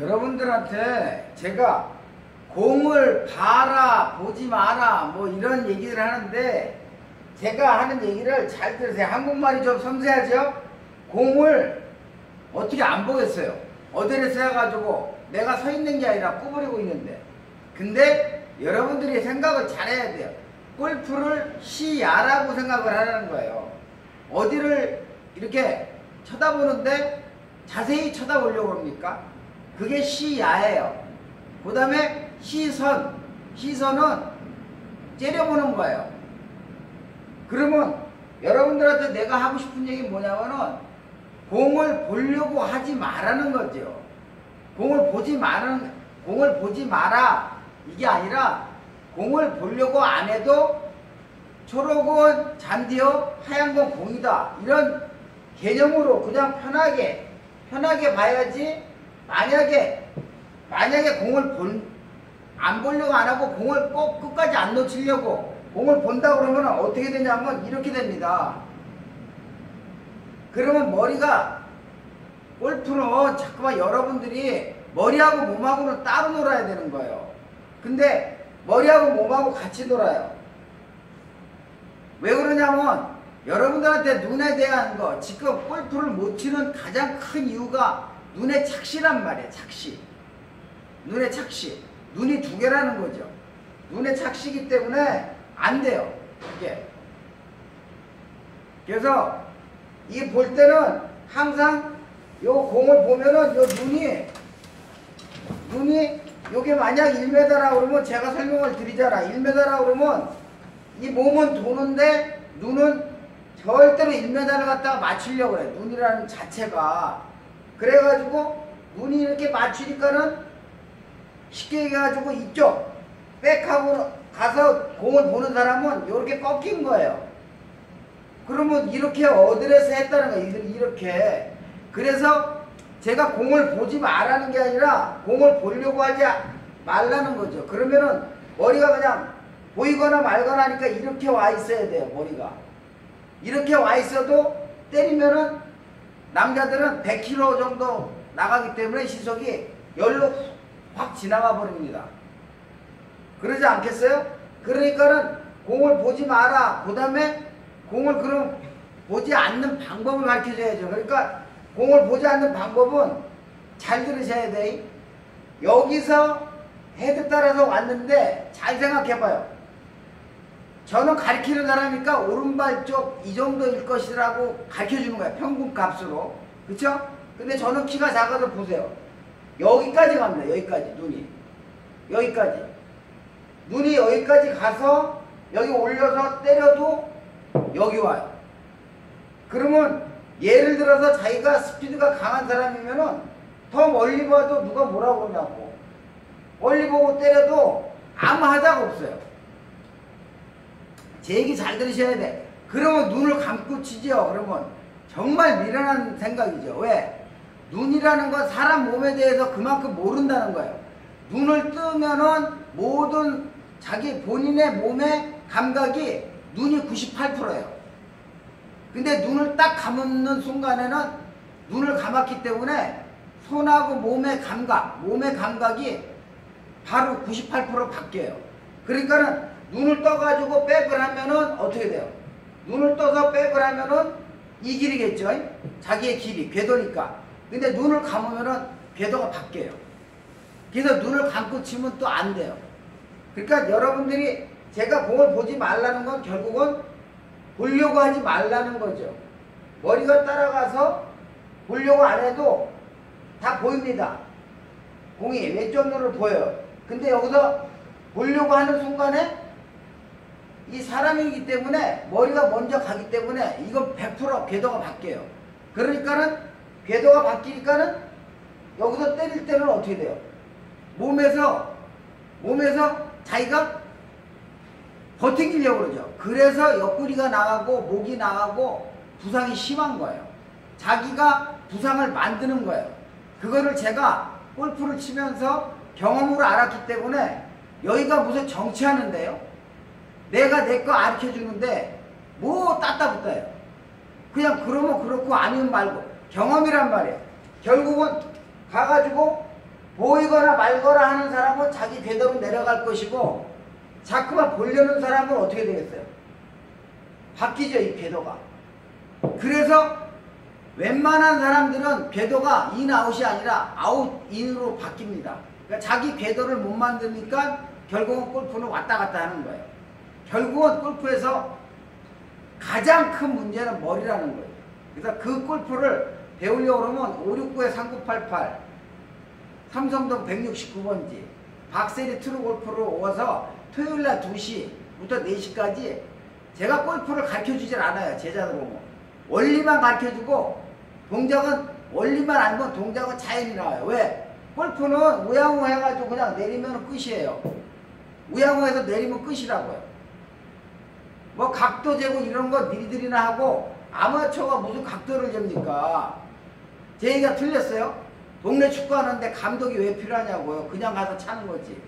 여러분들한테 제가 공을 봐라 보지 마라 뭐 이런 얘기를 하는데 제가 하는 얘기를 잘 들으세요. 한국말이 좀 섬세하죠? 공을 어떻게 안 보겠어요. 어디에서 해가지고 내가 서 있는 게 아니라 구부리고 있는데. 근데 여러분들이 생각을 잘해야 돼요. 골프를 시야라고 생각을 하라는 거예요. 어디를 이렇게 쳐다보는데 자세히 쳐다보려고 합니까? 그게 시야예요. 그 다음에 시선. 시선은 째려보는 거예요. 그러면 여러분들한테 내가 하고 싶은 얘기 뭐냐면은 공을 보려고 하지 말라는 거죠. 공을 보지 마는 공을 보지 마라. 이게 아니라 공을 보려고 안 해도 초록은 잔디요 하얀 건 공이다. 이런 개념으로 그냥 편하게 편하게 봐야지 만약에 만약에 공을 본, 안 보려고 안 하고 공을 꼭 끝까지 안 놓치려고 공을 본다 그러면 어떻게 되냐면 이렇게 됩니다. 그러면 머리가 골프는 자꾸만 여러분들이 머리하고 몸하고는 따로 놀아야 되는 거예요. 근데 머리하고 몸하고 같이 놀아요. 왜 그러냐면 여러분들한테 눈에 대한 거 지금 골프를 못 치는 가장 큰 이유가 눈에 착시란 말이에요. 착시. 눈에 착시. 눈이 두 개라는 거죠. 눈에 착시기 때문에 안 돼요. 이게. 그래서 이 볼 때는 항상 요 공을 보면은 요 눈이 눈이 요게 만약 1m라 그러면 제가 설명을 드리잖아. 1m라 그러면 이 몸은 도는데 눈은 절대로 1m를 갖다가 맞추려고 해. 눈이라는 자체가. 그래가지고 눈이 이렇게 맞추니까는 쉽게 얘기해가지고 이쪽 백하고 가서 공을 보는 사람은 이렇게 꺾인 거예요. 그러면 이렇게 어드레스 했다는 거예요. 이렇게. 그래서 제가 공을 보지 말라는 게 아니라 공을 보려고 하지 말라는 거죠. 그러면은 머리가 그냥 보이거나 말거나 하니까 이렇게 와 있어야 돼요. 머리가. 이렇게 와 있어도 때리면은 남자들은 100km 정도 나가기 때문에 시속이 열로 확 지나가 버립니다. 그러지 않겠어요? 그러니까는 공을 보지 마라. 그 다음에 공을 그럼 보지 않는 방법을 가르쳐 줘야죠. 그러니까 공을 보지 않는 방법은 잘 들으셔야 돼. 여기서 헤드 따라서 왔는데 잘 생각해 봐요. 저는 가르치는 사람이니까 오른발 쪽 이 정도일 것이라고 가르쳐 주는 거예요. 평균 값으로. 그쵸? 근데 저는 키가 작아서 보세요. 여기까지 갑니다. 여기까지 눈이. 여기까지. 눈이 여기까지 가서 여기 올려서 때려도 여기 와요. 그러면 예를 들어서 자기가 스피드가 강한 사람이면은 더 멀리 봐도 누가 뭐라 그러냐고. 멀리 보고 때려도 아무 하자가 없어요. 제 얘기 잘 들으셔야 돼. 그러면 눈을 감고 치죠. 그러면 정말 미련한 생각이죠. 왜? 눈이라는 건 사람 몸에 대해서 그만큼 모른다는 거예요. 눈을 뜨면은 모든 자기 본인의 몸의 감각이 눈이 98%예요. 근데 눈을 딱 감는 순간에는 눈을 감았기 때문에 손하고 몸의 감각, 몸의 감각이 바로 98% 바뀌어요. 그러니까는 눈을 떠가지고 백을 하면은 어떻게 돼요? 눈을 떠서 백을 하면은 이 길이겠죠? 자기의 길이, 궤도니까. 근데 눈을 감으면은 궤도가 바뀌어요. 그래서 눈을 감고 치면 또 안 돼요. 그러니까 여러분들이 제가 공을 보지 말라는 건 결국은 보려고 하지 말라는 거죠. 머리가 따라가서 보려고 안 해도 다 보입니다. 공이 왼쪽 눈을 보여요. 근데 여기서 보려고 하는 순간에 이 사람이기 때문에 머리가 먼저 가기 때문에 이건 100% 궤도가 바뀌어요. 그러니까는 궤도가 바뀌니까는 여기서 때릴 때는 어떻게 돼요? 몸에서 몸에서 자기가 버티려고 그러죠. 그래서 옆구리가 나가고 목이 나가고 부상이 심한 거예요. 자기가 부상을 만드는 거예요. 그거를 제가 골프를 치면서 경험으로 알았기 때문에 여기가 무슨 정치하는데요. 내가 내거 가르쳐 주는데 뭐 따따붙어요. 그냥 그러면 그렇고 아니면 말고 경험이란 말이에요. 결국은 가가지고 보이거나 말거나 하는 사람은 자기 궤도로 내려갈 것이고 자꾸만 보려는 사람은 어떻게 되겠어요? 바뀌죠 이 궤도가. 그래서 웬만한 사람들은 궤도가 인아웃이 아니라 아웃인으로 바뀝니다. 그러니까 자기 궤도를 못 만드니까 결국은 골프는 왔다 갔다 하는 거예요. 결국은 골프에서 가장 큰 문제는 머리라는 거예요. 그래서 그 골프를 배우려고 그러면 569에 3988 삼성동 169번지 박세리 트루 골프로 오서 토요일날 2시부터 4시까지 제가 골프를 가르쳐주질 않아요. 제자들 오면. 원리만 가르쳐주고 동작은 원리만 알면 동작은 자연히 나와요. 왜? 골프는 우양우 해가지고 그냥 내리면 끝이에요. 우양우에서 내리면 끝이라고요. 뭐 각도 재고 이런 거 니들이나 하고 아마추어가 무슨 각도를 잽니까? 제 얘기가 틀렸어요? 동네 축구하는데 감독이 왜 필요하냐고요. 그냥 가서 차는 거지.